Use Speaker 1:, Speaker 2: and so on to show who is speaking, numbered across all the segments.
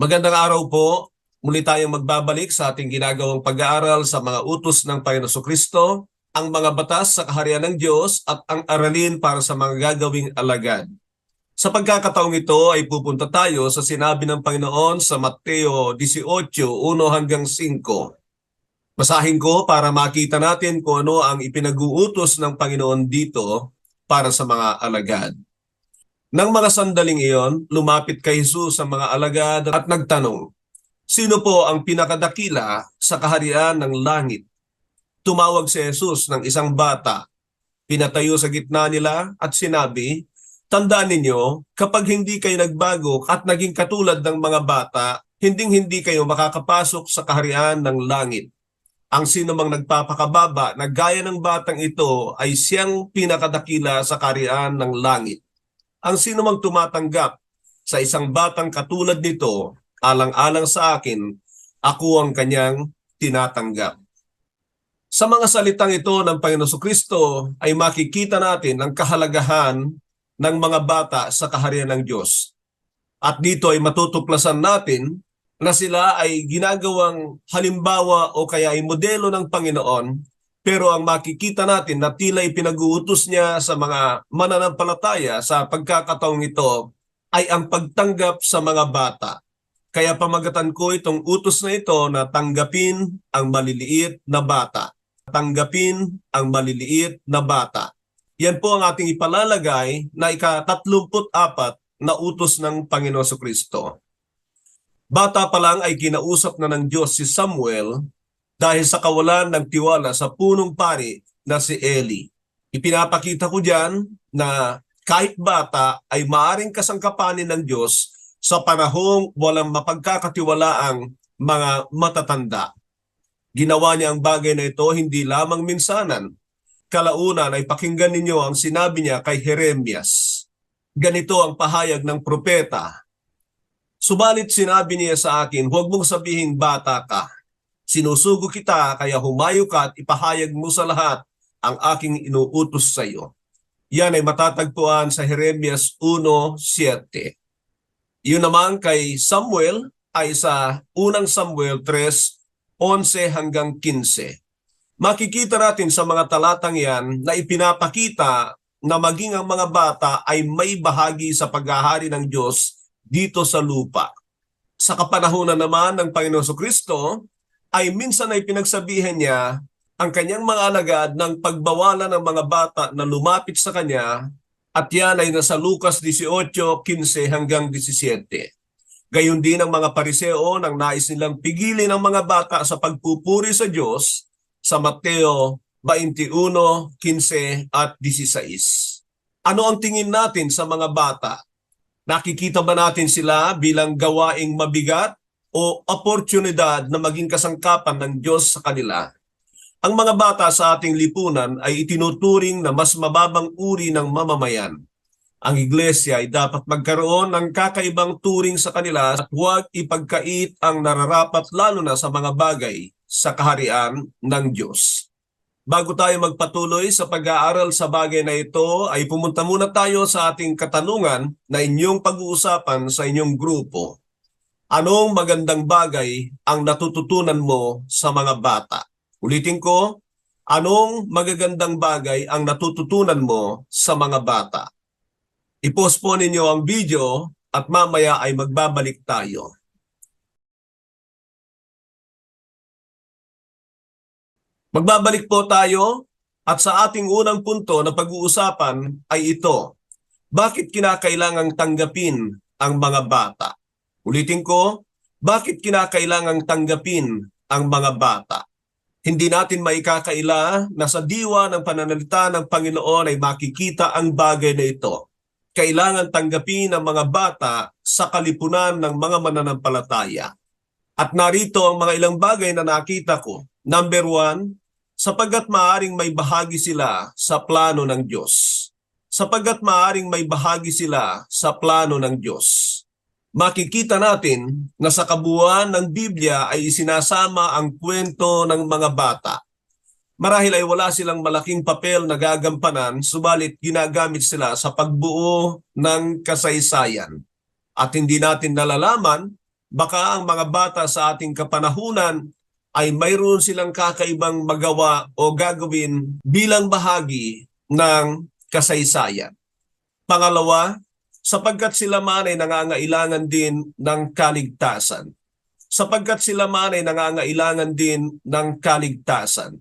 Speaker 1: Magandang araw po. Muli tayong magbabalik sa ating ginagawang pag-aaral sa mga utos ng Panginoon Kristo, ang mga batas sa kaharian ng Diyos at ang aralin para sa mga gagawing alagad. Sa pagkakataong ito ay pupunta tayo sa sinabi ng Panginoon sa Mateo 18:1 hanggang 5. Basahin ko para makita natin kung ano ang ipinag-uutos ng Panginoon dito para sa mga alagad. Nang mga sandaling iyon, lumapit kay Jesus sa mga alagad at nagtanong, Sino po ang pinakadakila sa kaharian ng langit? Tumawag si Jesus ng isang bata, pinatayo sa gitna nila at sinabi, Tandaan ninyo, kapag hindi kayo nagbago at naging katulad ng mga bata, hinding-hindi kayo makakapasok sa kaharian ng langit. Ang sino mang nagpapakababa na gaya ng batang ito ay siyang pinakadakila sa kaharian ng langit. Ang sino mang tumatanggap sa isang batang katulad nito, alang-alang sa akin, ako ang kanyang tinatanggap. Sa mga salitang ito ng Panginoon Kristo ay makikita natin ang kahalagahan ng mga bata sa kaharian ng Diyos. At dito ay matutuklasan natin na sila ay ginagawang halimbawa o kaya ay modelo ng Panginoon pero ang makikita natin na tila ipinag-uutos niya sa mga mananampalataya sa pagkakataong ito ay ang pagtanggap sa mga bata. Kaya pamagatan ko itong utos na ito na tanggapin ang maliliit na bata. Tanggapin ang maliliit na bata. Yan po ang ating ipalalagay na ika-34 na utos ng Panginoon Kristo. Bata pa lang ay kinausap na ng Diyos si Samuel dahil sa kawalan ng tiwala sa punong pari na si Eli. Ipinapakita ko diyan na kahit bata ay maaring kasangkapanin ng Diyos sa panahong walang mapagkakatiwalaang mga matatanda. Ginawa niya ang bagay na ito hindi lamang minsanan. Kalaunan ay pakinggan ninyo ang sinabi niya kay Jeremias. Ganito ang pahayag ng propeta. Subalit sinabi niya sa akin, huwag mong sabihin bata ka. Sinusugo kita kaya humayo ka at ipahayag mo sa lahat ang aking inuutos sa iyo. Yan ay matatagpuan sa Jeremias 1.7. Yun naman kay Samuel ay sa unang Samuel 3.11 hanggang 15. Makikita natin sa mga talatang yan na ipinapakita na maging ang mga bata ay may bahagi sa paghahari ng Diyos dito sa lupa. Sa kapanahunan naman ng Panginoon Kristo, ay minsan ay pinagsabihan niya ang kanyang mga alagad ng pagbawalan ng mga bata na lumapit sa kanya at yan ay nasa Lucas 18:15 hanggang 17. Gayon din ang mga pariseo nang nais nilang pigilin ang mga bata sa pagpupuri sa Diyos sa Mateo 21:15 at 16. Ano ang tingin natin sa mga bata? Nakikita ba natin sila bilang gawaing mabigat o oportunidad na maging kasangkapan ng Diyos sa kanila? Ang mga bata sa ating lipunan ay itinuturing na mas mababang uri ng mamamayan. Ang iglesia ay dapat magkaroon ng kakaibang turing sa kanila at huwag ipagkait ang nararapat lalo na sa mga bagay sa kaharian ng Diyos. Bago tayo magpatuloy sa pag-aaral sa bagay na ito, ay pumunta muna tayo sa ating katanungan na inyong pag-uusapan sa inyong grupo. Anong magandang bagay ang natututunan mo sa mga bata? Ulitin ko, anong magagandang bagay ang natututunan mo sa mga bata? I-post po ninyo ang video at mamaya ay magbabalik tayo. Magbabalik po tayo at sa ating unang punto na pag-uusapan ay ito. Bakit kinakailangang tanggapin ang mga bata? Ulitin ko, bakit kinakailangang tanggapin ang mga bata? Hindi natin maikakaila na sa diwa ng pananalita ng Panginoon ay makikita ang bagay na ito. Kailangan tanggapin ang mga bata sa kalipunan ng mga mananampalataya. At narito ang mga ilang bagay na nakita ko. Number one, sapagkat maaring may bahagi sila sa plano ng Diyos. Sapagkat maaring may bahagi sila sa plano ng Diyos. Makikita natin na sa kabuuan ng Biblia ay isinasama ang kwento ng mga bata. Marahil ay wala silang malaking papel na gagampanan, subalit ginagamit sila sa pagbuo ng kasaysayan. At hindi natin nalalaman baka ang mga bata sa ating kapanahunan ay mayroon silang kakaibang magawa o gagawin bilang bahagi ng kasaysayan. Pangalawa, sapagkat sila man ay nangangailangan din ng kaligtasan. Sapagkat sila man ay nangangailangan din ng kaligtasan.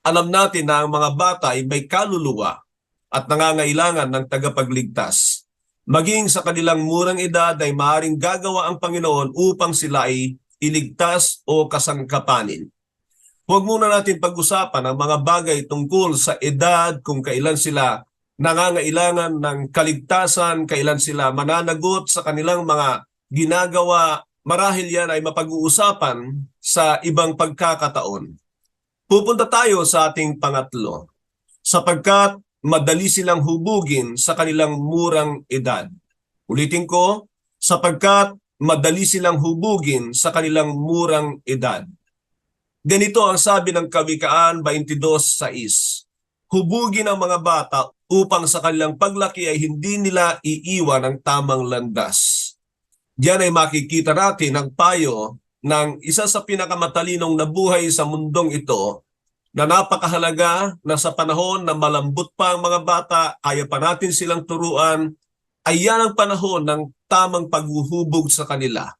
Speaker 1: Alam natin na ang mga bata ay may kaluluwa at nangangailangan ng tagapagligtas. Maging sa kanilang murang edad ay maaaring gagawa ang Panginoon upang sila ay iligtas o kasangkapanin. Huwag muna natin pag-usapan ang mga bagay tungkol sa edad, kung kailan sila nangangailangan ng kaligtasan, kailan sila mananagot sa kanilang mga ginagawa. Marahil yan ay mapag-uusapan sa ibang pagkakataon. Pupunta tayo sa ating pangatlo. Sapagkat madali silang hubugin sa kanilang murang edad. Ulitin ko, sapagkat madali silang hubugin sa kanilang murang edad. Ganito ang sabi ng Kawikaan 22.6. Hubugin ang mga bata upang sa kanilang paglaki ay hindi nila iiwan ang tamang landas. Diyan ay makikita natin ang payo ng isa sa pinakamatalinong nabuhay sa mundong ito na napakahalaga na sa panahon na malambot pa ang mga bata, kaya pa natin silang turuan, ay yan ang panahon ng tamang paghuhubog sa kanila.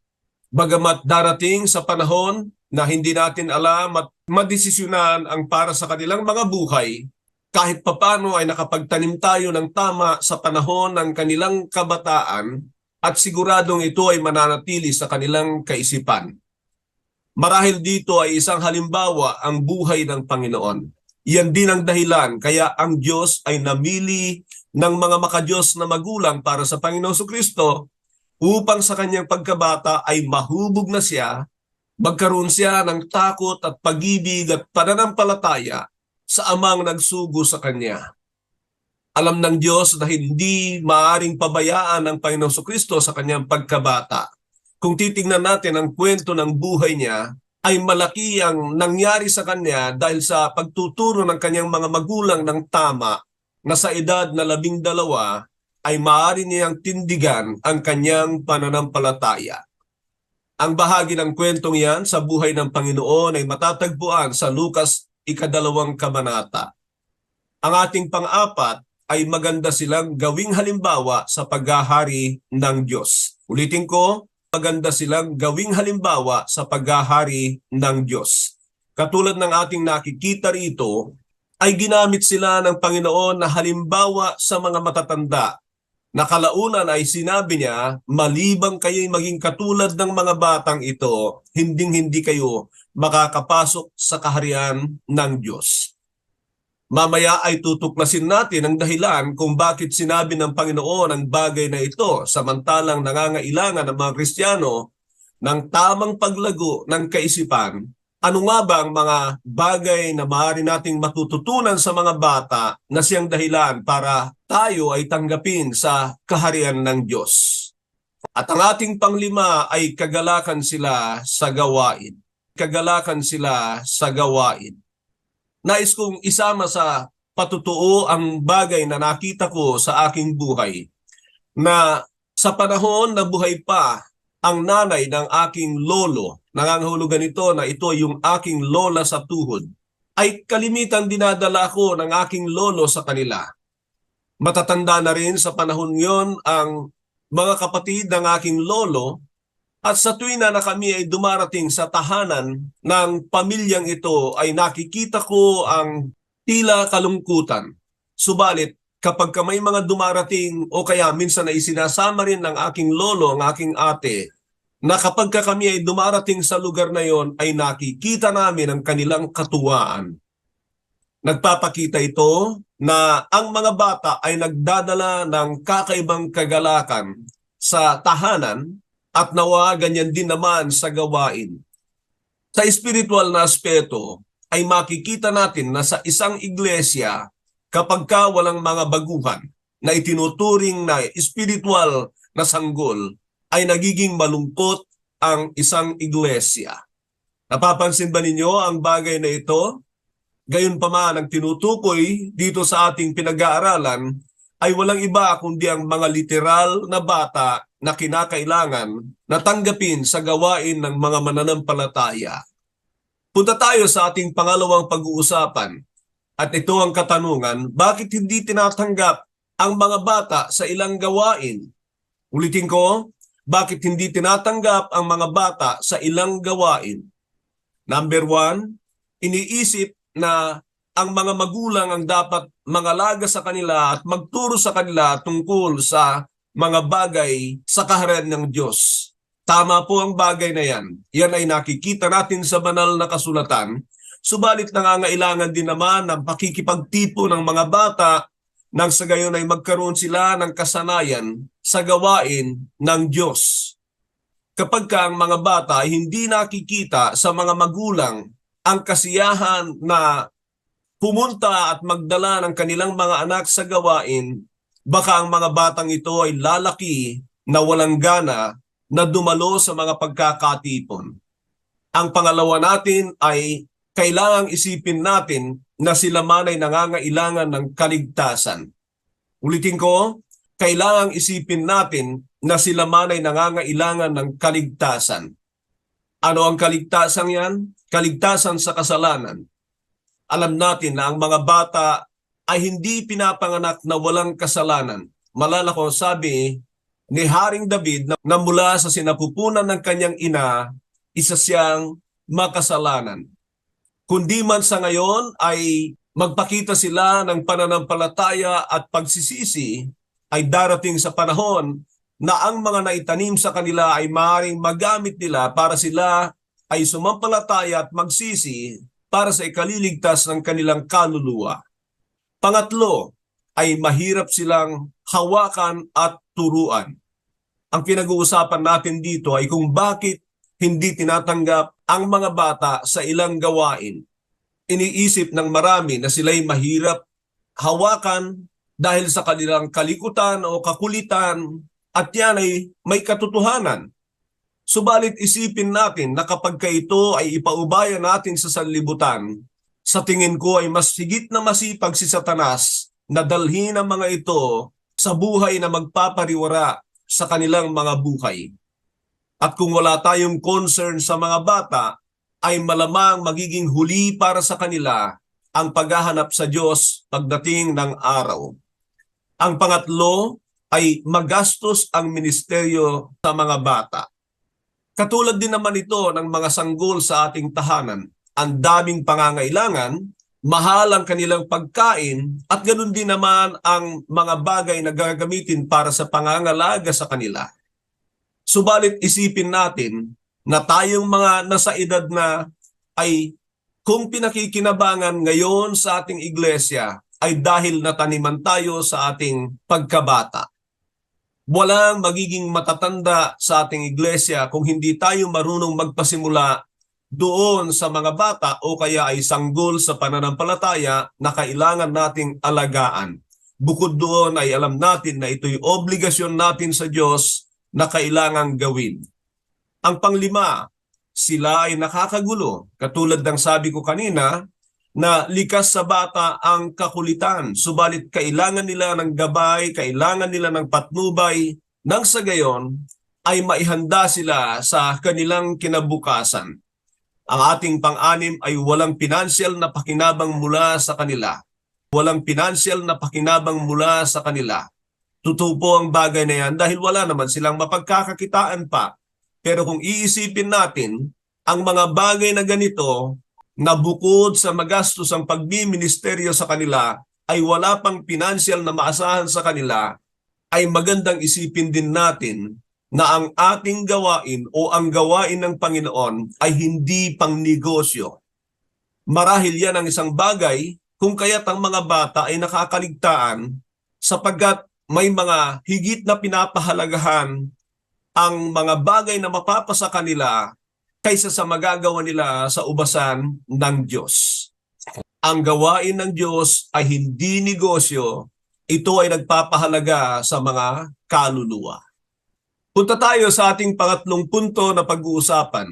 Speaker 1: Bagamat darating sa panahon na hindi natin alam at madesisyonan ang para sa kanilang mga buhay, kahit papano ay nakapagtanim tayo ng tama sa panahon ng kanilang kabataan at siguradong ito ay mananatili sa kanilang kaisipan. Marahil dito ay isang halimbawa ang buhay ng Panginoon. Iyan din ang dahilan kaya ang Diyos ay namili ng mga makadiyos na magulang para sa Panginoon Kristo upang sa kanyang pagkabata ay mahubog na siya, magkaroon siya ng takot at pag-ibig at pananampalataya sa amang nagsugo sa kanya. Alam ng Diyos na hindi maaring pabayaan ang Panginoon Kristo sa kanyang pagkabata kung titingnan natin ang kwento ng buhay niya, ay malaki ang nangyari sa kanya dahil sa pagtuturo ng kanyang mga magulang ng tama na sa edad na labing dalawa ay maaari niyang tindigan ang kanyang pananampalataya. Ang bahagi ng kwentong yan sa buhay ng Panginoon ay matatagpuan sa Lucas ikadalawang kabanata. Ang ating pang-apat ay maganda silang gawing halimbawa sa paghahari ng Diyos. Ulitin ko, maganda silang gawing halimbawa sa paghahari ng Diyos. Katulad ng ating nakikita rito, ay ginamit sila ng Panginoon na halimbawa sa mga matatanda. Nakalaunan ay sinabi niya, malibang kayo'y maging katulad ng mga batang ito, hinding-hindi kayo makakapasok sa kaharian ng Diyos. Mamaya ay tutuklasin natin ang dahilan kung bakit sinabi ng Panginoon ang bagay na ito samantalang nangangailangan ng mga Kristiyano ng tamang paglago ng kaisipan. Ano nga ba ang mga bagay na maaari nating matututunan sa mga bata na siyang dahilan para tayo ay tanggapin sa kaharian ng Diyos? At ang ating panglima ay kagalakan sila sa gawain. Kagalakan sila sa gawain nais kong isama sa patutuo ang bagay na nakita ko sa aking buhay na sa panahon na buhay pa ang nanay ng aking lolo, nangangahulugan ito na ito yung aking lola sa tuhod, ay kalimitan dinadala ko ng aking lolo sa kanila. Matatanda na rin sa panahon yon ang mga kapatid ng aking lolo at sa tuwing na kami ay dumarating sa tahanan ng pamilyang ito ay nakikita ko ang tila kalungkutan. Subalit kapag ka may mga dumarating o kaya minsan ay sinasama rin ng aking lolo, ang aking ate, na kapag ka kami ay dumarating sa lugar na yon ay nakikita namin ang kanilang katuwaan. Nagpapakita ito na ang mga bata ay nagdadala ng kakaibang kagalakan sa tahanan at nawa ganyan din naman sa gawain. Sa spiritual na aspeto ay makikita natin na sa isang iglesia kapag ka walang mga baguhan na itinuturing na spiritual na sanggol ay nagiging malungkot ang isang iglesia. Napapansin ba ninyo ang bagay na ito? Gayon pa man ang tinutukoy dito sa ating pinag-aaralan ay walang iba kundi ang mga literal na bata na kinakailangan na tanggapin sa gawain ng mga mananampalataya. Punta tayo sa ating pangalawang pag-uusapan at ito ang katanungan, bakit hindi tinatanggap ang mga bata sa ilang gawain? Ulitin ko, bakit hindi tinatanggap ang mga bata sa ilang gawain? Number one, iniisip na ang mga magulang ang dapat mangalaga sa kanila at magturo sa kanila tungkol sa mga bagay sa kaharian ng Diyos. Tama po ang bagay na yan. Yan ay nakikita natin sa banal na kasulatan. Subalit nangangailangan din naman ng pakikipagtipo ng mga bata nang sa gayon ay magkaroon sila ng kasanayan sa gawain ng Diyos. Kapag ka ang mga bata ay hindi nakikita sa mga magulang ang kasiyahan na pumunta at magdala ng kanilang mga anak sa gawain, baka ang mga batang ito ay lalaki na walang gana na dumalo sa mga pagkakatipon. Ang pangalawa natin ay kailangang isipin natin na sila man ay nangangailangan ng kaligtasan. Ulitin ko, kailangang isipin natin na sila man ay nangangailangan ng kaligtasan. Ano ang kaligtasan yan? Kaligtasan sa kasalanan. Alam natin na ang mga bata ay hindi pinapanganak na walang kasalanan. Malala ko sabi ni Haring David na, na mula sa sinapupunan ng kanyang ina, isa siyang makasalanan. Kundi man sa ngayon ay magpakita sila ng pananampalataya at pagsisisi, ay darating sa panahon na ang mga naitanim sa kanila ay maaaring magamit nila para sila ay sumampalataya at magsisi para sa ikaliligtas ng kanilang kaluluwa. Pangatlo, ay mahirap silang hawakan at turuan. Ang pinag-uusapan natin dito ay kung bakit hindi tinatanggap ang mga bata sa ilang gawain. Iniisip ng marami na sila'y mahirap hawakan dahil sa kanilang kalikutan o kakulitan at yan ay may katotohanan. Subalit isipin natin na kapag ka ito ay ipaubaya natin sa sanlibutan, sa tingin ko ay mas higit na masipag si Satanas na dalhin ang mga ito sa buhay na magpapariwara sa kanilang mga buhay. At kung wala tayong concern sa mga bata, ay malamang magiging huli para sa kanila ang paghahanap sa Diyos pagdating ng araw. Ang pangatlo ay magastos ang ministeryo sa mga bata. Katulad din naman ito ng mga sanggol sa ating tahanan. Ang daming pangangailangan, mahal ang kanilang pagkain, at ganun din naman ang mga bagay na gagamitin para sa pangangalaga sa kanila. Subalit isipin natin na tayong mga nasa edad na ay kung pinakikinabangan ngayon sa ating iglesia ay dahil nataniman tayo sa ating pagkabata. Walang magiging matatanda sa ating iglesia kung hindi tayo marunong magpasimula doon sa mga bata o kaya ay sanggol sa pananampalataya na kailangan nating alagaan. Bukod doon ay alam natin na ito'y obligasyon natin sa Diyos na kailangang gawin. Ang panglima, sila ay nakakagulo. Katulad ng sabi ko kanina, na likas sa bata ang kakulitan. Subalit kailangan nila ng gabay, kailangan nila ng patnubay, nang sa gayon ay maihanda sila sa kanilang kinabukasan. Ang ating pang-anim ay walang pinansyal na pakinabang mula sa kanila. Walang pinansyal na pakinabang mula sa kanila. Totoo po ang bagay na yan dahil wala naman silang mapagkakakitaan pa. Pero kung iisipin natin, ang mga bagay na ganito na bukod sa magastos ang pagbiministeryo sa kanila ay wala pang pinansyal na maasahan sa kanila, ay magandang isipin din natin na ang ating gawain o ang gawain ng Panginoon ay hindi pang negosyo. Marahil yan ang isang bagay kung kaya't ang mga bata ay nakakaligtaan sapagkat may mga higit na pinapahalagahan ang mga bagay na mapapasa kanila kaysa sa magagawa nila sa ubasan ng Diyos. Ang gawain ng Diyos ay hindi negosyo, ito ay nagpapahalaga sa mga kaluluwa. Punta tayo sa ating pangatlong punto na pag-uusapan,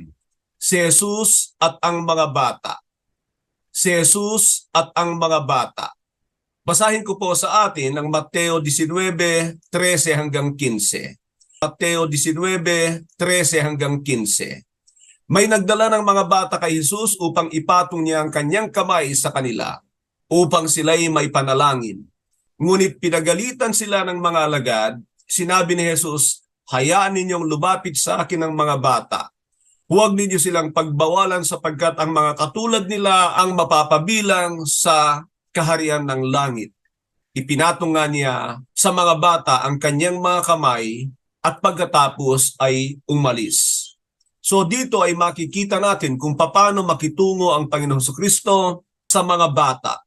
Speaker 1: si Jesus at ang mga bata. Si Jesus at ang mga bata. Basahin ko po sa atin ang Mateo 19:13 hanggang 15. Mateo 19, 13 hanggang 15. May nagdala ng mga bata kay Jesus upang ipatong niya ang kanyang kamay sa kanila upang sila'y may panalangin. Ngunit pinagalitan sila ng mga alagad, sinabi ni Jesus, hayaan ninyong lumapit sa akin ang mga bata. Huwag ninyo silang pagbawalan sapagkat ang mga katulad nila ang mapapabilang sa kaharian ng langit. Ipinatong niya sa mga bata ang kanyang mga kamay at pagkatapos ay umalis. So dito ay makikita natin kung paano makitungo ang Panginoong Kristo sa mga bata.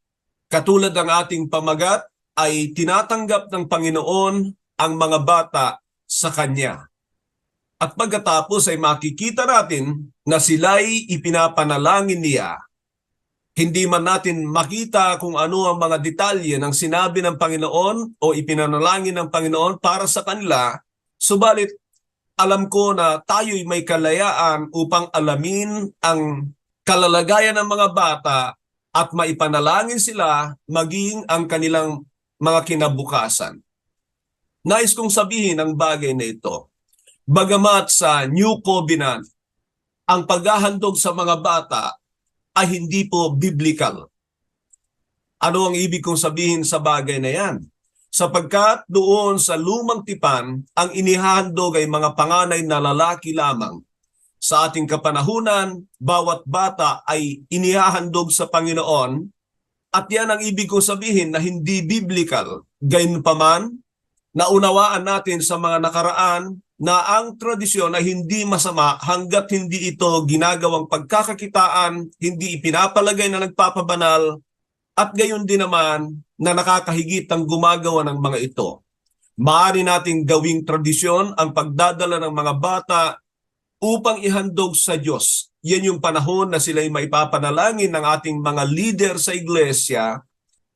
Speaker 1: Katulad ng ating pamagat ay tinatanggap ng Panginoon ang mga bata sa Kanya. At pagkatapos ay makikita natin na sila'y ipinapanalangin niya. Hindi man natin makita kung ano ang mga detalye ng sinabi ng Panginoon o ipinanalangin ng Panginoon para sa kanila, subalit alam ko na tayo'y may kalayaan upang alamin ang kalalagayan ng mga bata at maipanalangin sila maging ang kanilang mga kinabukasan. Nais kong sabihin ang bagay na ito. Bagamat sa New Covenant, ang paghahandog sa mga bata ay hindi po biblical. Ano ang ibig kong sabihin sa bagay na yan? Sapagkat doon sa lumang tipan, ang inihahandog ay mga panganay na lalaki lamang. Sa ating kapanahunan, bawat bata ay inihahandog sa Panginoon at yan ang ibig kong sabihin na hindi biblical. Gayunpaman, naunawaan natin sa mga nakaraan na ang tradisyon ay hindi masama hanggat hindi ito ginagawang pagkakakitaan, hindi ipinapalagay na nagpapabanal, at gayon din naman na nakakahigit ang gumagawa ng mga ito. Maaari nating gawing tradisyon ang pagdadala ng mga bata upang ihandog sa Diyos. Yan yung panahon na sila'y maipapanalangin ng ating mga leader sa iglesia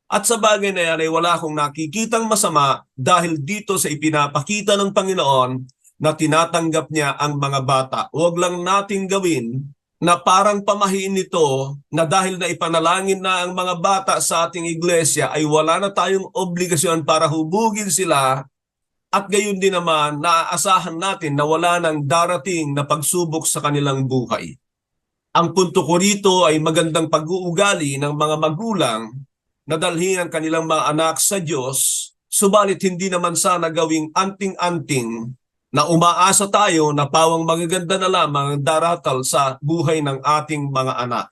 Speaker 1: at sa bagay na yan ay wala akong nakikitang masama dahil dito sa ipinapakita ng Panginoon na tinatanggap niya ang mga bata. Huwag lang nating gawin na parang pamahiin nito na dahil na ipanalangin na ang mga bata sa ating iglesia ay wala na tayong obligasyon para hubugin sila at gayon din naman naaasahan natin na wala nang darating na pagsubok sa kanilang buhay. Ang punto ko rito ay magandang pag-uugali ng mga magulang na dalhin ang kanilang mga anak sa Diyos, subalit hindi naman sana gawing anting-anting na umaasa tayo na pawang magaganda na lamang ang daratal sa buhay ng ating mga anak.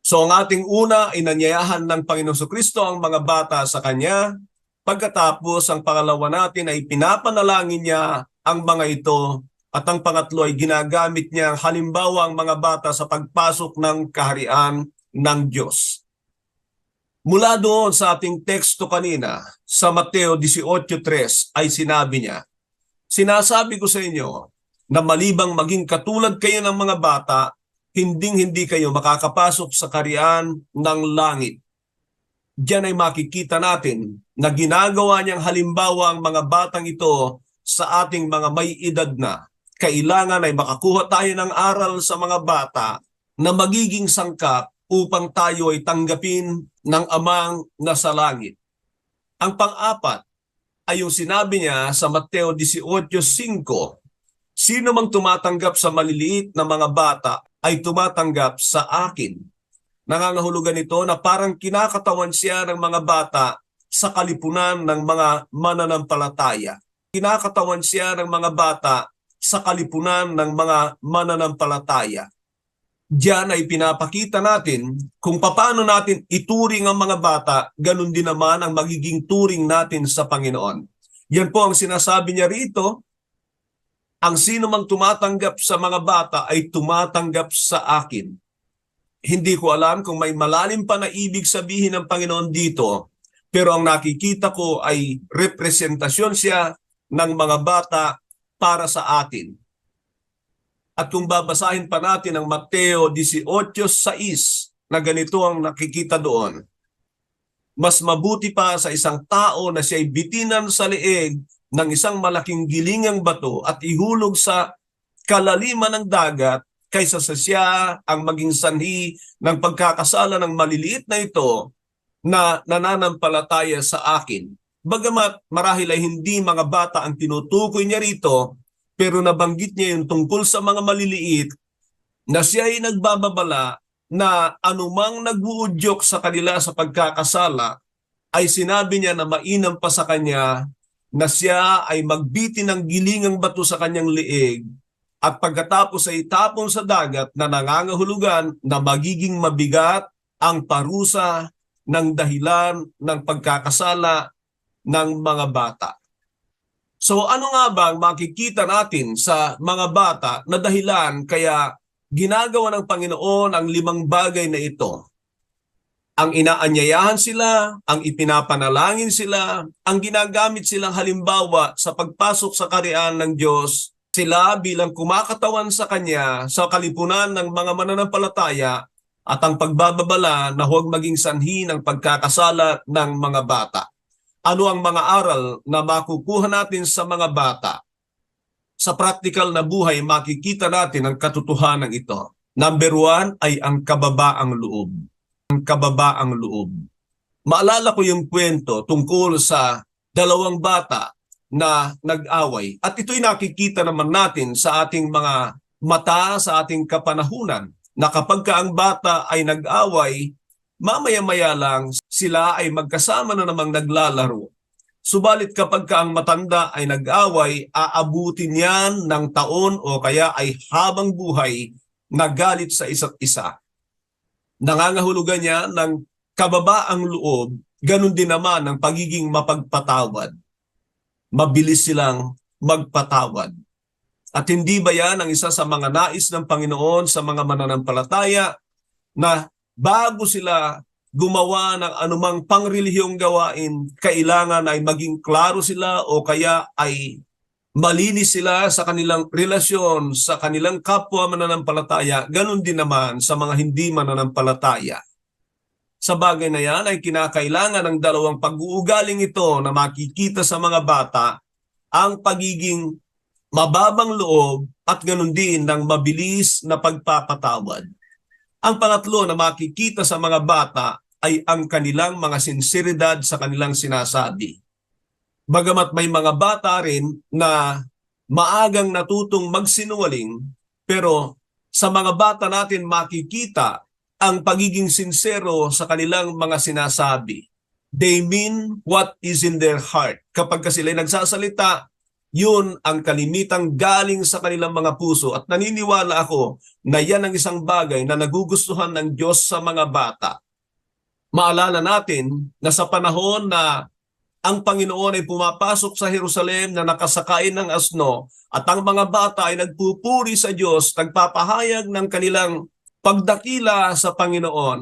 Speaker 1: So ang ating una ay nanyayahan ng Panginoon Kristo ang mga bata sa Kanya. Pagkatapos ang pangalawa natin ay pinapanalangin niya ang mga ito at ang pangatlo ay ginagamit niya halimbawa ang mga bata sa pagpasok ng kaharian ng Diyos. Mula doon sa ating teksto kanina sa Mateo 18.3 ay sinabi niya, Sinasabi ko sa inyo na malibang maging katulad kayo ng mga bata, hinding-hindi kayo makakapasok sa karian ng langit. Diyan ay makikita natin na ginagawa niyang halimbawa ang mga batang ito sa ating mga may edad na. Kailangan ay makakuha tayo ng aral sa mga bata na magiging sangkap upang tayo ay tanggapin ng amang nasa langit. Ang pang-apat, ay yung sinabi niya sa Mateo 18.5, Sino mang tumatanggap sa maliliit na mga bata ay tumatanggap sa akin. Nangangahulugan ito na parang kinakatawan siya ng mga bata sa kalipunan ng mga mananampalataya. Kinakatawan siya ng mga bata sa kalipunan ng mga mananampalataya. Diyan ay pinapakita natin kung paano natin ituring ang mga bata, ganun din naman ang magiging turing natin sa Panginoon. Yan po ang sinasabi niya rito. Ang sino mang tumatanggap sa mga bata ay tumatanggap sa akin. Hindi ko alam kung may malalim pa na ibig sabihin ng Panginoon dito, pero ang nakikita ko ay representasyon siya ng mga bata para sa atin. At kung babasahin pa natin ang Mateo 18.6 na ganito ang nakikita doon, mas mabuti pa sa isang tao na siya'y bitinan sa leeg ng isang malaking gilingang bato at ihulog sa kalaliman ng dagat kaysa sa siya ang maging sanhi ng pagkakasala ng maliliit na ito na nananampalataya sa akin. Bagamat marahil ay hindi mga bata ang tinutukoy niya rito, pero nabanggit niya yung tungkol sa mga maliliit na siya ay nagbababala na anumang nag-uudyok sa kanila sa pagkakasala ay sinabi niya na mainam pa sa kanya na siya ay magbiti ng gilingang bato sa kanyang liig at pagkatapos ay itapon sa dagat na nangangahulugan na magiging mabigat ang parusa ng dahilan ng pagkakasala ng mga bata. So ano nga ba ang makikita natin sa mga bata na dahilan kaya ginagawa ng Panginoon ang limang bagay na ito? Ang inaanyayahan sila, ang ipinapanalangin sila, ang ginagamit silang halimbawa sa pagpasok sa kariyan ng Diyos, sila bilang kumakatawan sa Kanya sa kalipunan ng mga mananampalataya at ang pagbababala na huwag maging sanhi ng pagkakasala ng mga bata. Ano ang mga aral na makukuha natin sa mga bata? Sa practical na buhay, makikita natin ang katotohanan ito. Number one ay ang kababaang loob. Ang kababaang loob. Maalala ko yung kwento tungkol sa dalawang bata na nag-away. At ito'y nakikita naman natin sa ating mga mata, sa ating kapanahunan, na kapag ka ang bata ay nag-away, mamaya-maya lang sila ay magkasama na namang naglalaro. Subalit kapag ka ang matanda ay nag-away, aabutin yan ng taon o kaya ay habang buhay na galit sa isa't isa. Nangangahulugan niya ng kababaang loob, ganun din naman ang pagiging mapagpatawad. Mabilis silang magpatawad. At hindi ba yan ang isa sa mga nais ng Panginoon sa mga mananampalataya na bago sila gumawa ng anumang pangrelihiyong gawain, kailangan ay maging klaro sila o kaya ay malinis sila sa kanilang relasyon sa kanilang kapwa mananampalataya, ganun din naman sa mga hindi mananampalataya. Sa bagay na yan ay kinakailangan ng dalawang pag-uugaling ito na makikita sa mga bata ang pagiging mababang loob at ganun din ng mabilis na pagpapatawad. Ang pangatlo na makikita sa mga bata ay ang kanilang mga sinseridad sa kanilang sinasabi. Bagamat may mga bata rin na maagang natutong magsinungaling, pero sa mga bata natin makikita ang pagiging sincero sa kanilang mga sinasabi. They mean what is in their heart. Kapag ka sila nagsasalita, yun ang kalimitang galing sa kanilang mga puso at naniniwala ako na yan ang isang bagay na nagugustuhan ng Diyos sa mga bata. Maalala natin na sa panahon na ang Panginoon ay pumapasok sa Jerusalem na nakasakay ng asno at ang mga bata ay nagpupuri sa Diyos, nagpapahayag ng kanilang pagdakila sa Panginoon,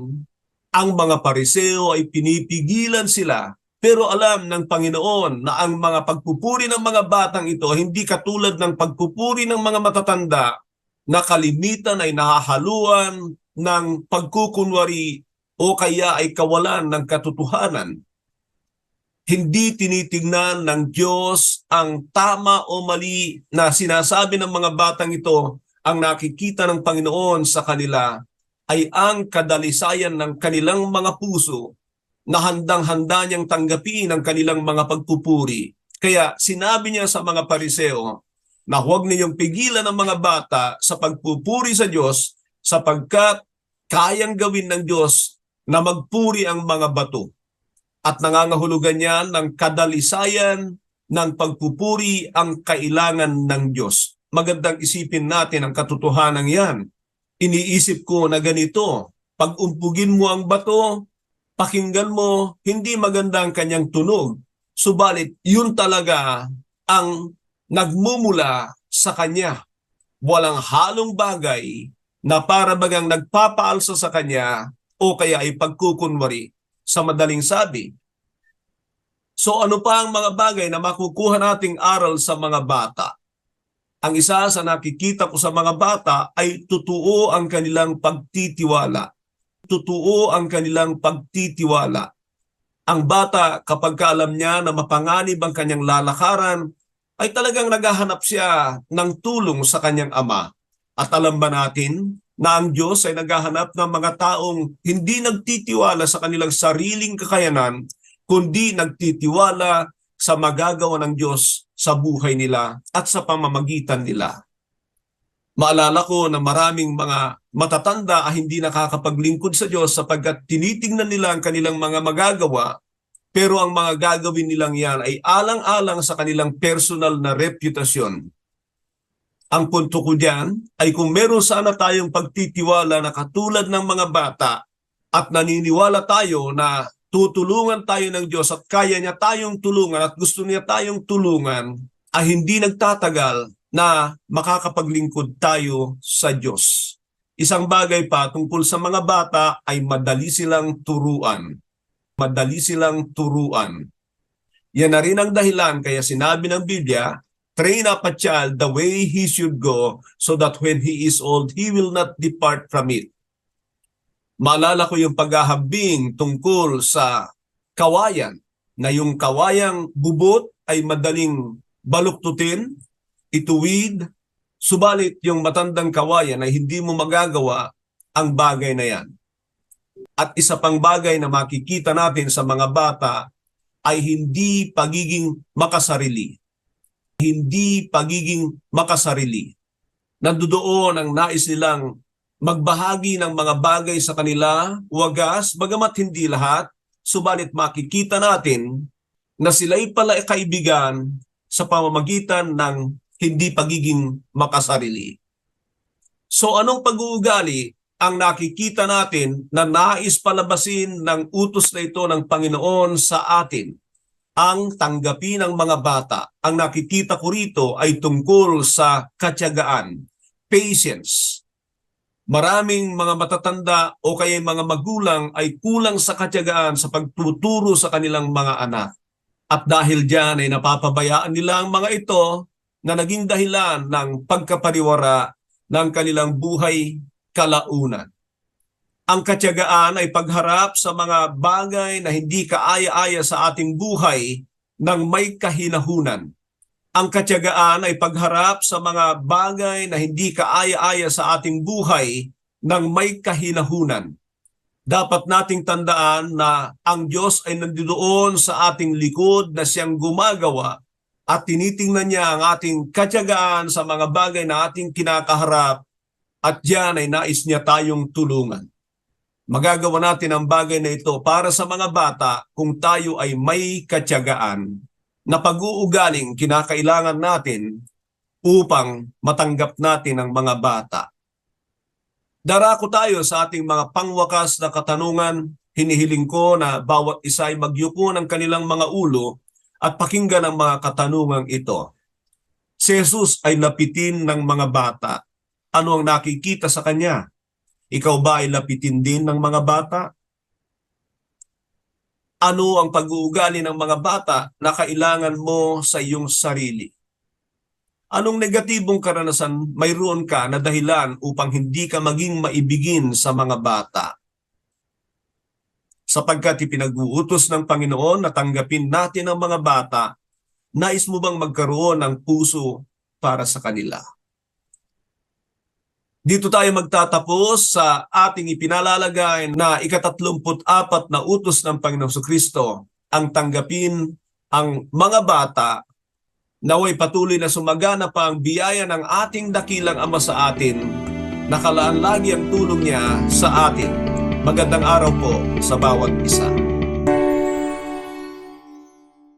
Speaker 1: ang mga pariseo ay pinipigilan sila pero alam ng Panginoon na ang mga pagpupuri ng mga batang ito hindi katulad ng pagpupuri ng mga matatanda na kalimitan ay nahahaluan ng pagkukunwari o kaya ay kawalan ng katotohanan. Hindi tinitingnan ng Diyos ang tama o mali na sinasabi ng mga batang ito ang nakikita ng Panginoon sa kanila ay ang kadalisayan ng kanilang mga puso na handang-handa niyang tanggapin ang kanilang mga pagpupuri. Kaya sinabi niya sa mga pariseo na huwag niyong pigilan ang mga bata sa pagpupuri sa Diyos sapagkat kayang gawin ng Diyos na magpuri ang mga bato. At nangangahulugan niya ng kadalisayan ng pagpupuri ang kailangan ng Diyos. Magandang isipin natin ang katotohanan yan. Iniisip ko na ganito, pag umpugin mo ang bato, pakinggan mo, hindi maganda ang kanyang tunog. Subalit, yun talaga ang nagmumula sa kanya. Walang halong bagay na para bagang nagpapaalsa sa kanya o kaya ay pagkukunwari sa madaling sabi. So ano pa ang mga bagay na makukuha nating aral sa mga bata? Ang isa sa nakikita ko sa mga bata ay totoo ang kanilang pagtitiwala. Totoo ang kanilang pagtitiwala. Ang bata kapag alam niya na mapanganib ang kanyang lalakaran, ay talagang naghahanap siya ng tulong sa kanyang ama. At alam ba natin na ang Diyos ay naghahanap ng mga taong hindi nagtitiwala sa kanilang sariling kakayanan, kundi nagtitiwala sa magagawa ng Diyos sa buhay nila at sa pamamagitan nila. Maalala ko na maraming mga matatanda ay hindi nakakapaglingkod sa Diyos sapagkat tinitingnan nila ang kanilang mga magagawa pero ang mga gagawin nilang yan ay alang-alang sa kanilang personal na reputasyon. Ang punto ko diyan ay kung meron sana tayong pagtitiwala na katulad ng mga bata at naniniwala tayo na tutulungan tayo ng Diyos at kaya niya tayong tulungan at gusto niya tayong tulungan, ay hindi nagtatagal na makakapaglingkod tayo sa Diyos. Isang bagay pa tungkol sa mga bata ay madali silang turuan. Madali silang turuan. Yan na rin ang dahilan kaya sinabi ng Biblia, train up a child the way he should go so that when he is old, he will not depart from it. Maalala ko yung paghahambing tungkol sa kawayan, na yung kawayang bubot ay madaling baluktutin, ituwid, subalit yung matandang kawayan ay hindi mo magagawa ang bagay na yan. At isa pang bagay na makikita natin sa mga bata ay hindi pagiging makasarili. Hindi pagiging makasarili. Nandoon ang nais nilang magbahagi ng mga bagay sa kanila, wagas, bagamat hindi lahat, subalit makikita natin na sila'y pala kaibigan sa pamamagitan ng hindi pagiging makasarili. So anong pag-uugali ang nakikita natin na nais palabasin ng utos na ito ng Panginoon sa atin? Ang tanggapin ng mga bata. Ang nakikita ko rito ay tungkol sa katyagaan, patience, maraming mga matatanda o kaya mga magulang ay kulang sa katyagaan sa pagtuturo sa kanilang mga anak. At dahil diyan ay napapabayaan nila ang mga ito na naging dahilan ng pagkapariwara ng kanilang buhay kalaunan. Ang katyagaan ay pagharap sa mga bagay na hindi kaaya-aya sa ating buhay ng may kahinahunan ang katyagaan ay pagharap sa mga bagay na hindi kaaya-aya sa ating buhay ng may kahinahunan. Dapat nating tandaan na ang Diyos ay nandoon sa ating likod na siyang gumagawa at tinitingnan niya ang ating katyagaan sa mga bagay na ating kinakaharap at diyan ay nais niya tayong tulungan. Magagawa natin ang bagay na ito para sa mga bata kung tayo ay may katyagaan na pag-uugaling kinakailangan natin upang matanggap natin ang mga bata. Darako tayo sa ating mga pangwakas na katanungan. Hinihiling ko na bawat isa ay magyuko ng kanilang mga ulo at pakinggan ang mga katanungang ito. Si Jesus ay lapitin ng mga bata. Ano ang nakikita sa kanya? Ikaw ba ay lapitin din ng mga bata? ano ang pag-uugali ng mga bata na kailangan mo sa iyong sarili? Anong negatibong karanasan mayroon ka na dahilan upang hindi ka maging maibigin sa mga bata? Sapagkat ipinag-uutos ng Panginoon na tanggapin natin ang mga bata, nais mo bang magkaroon ng puso para sa kanila? Dito tayo magtatapos sa ating ipinalalagay na ikatatlumput apat na utos ng Panginoong Kristo ang tanggapin ang mga bata naway patuloy na sumagana pa ang biyaya ng ating dakilang Ama sa atin nakalaan lagi ang tulong niya sa atin. Magandang araw po sa bawat isa.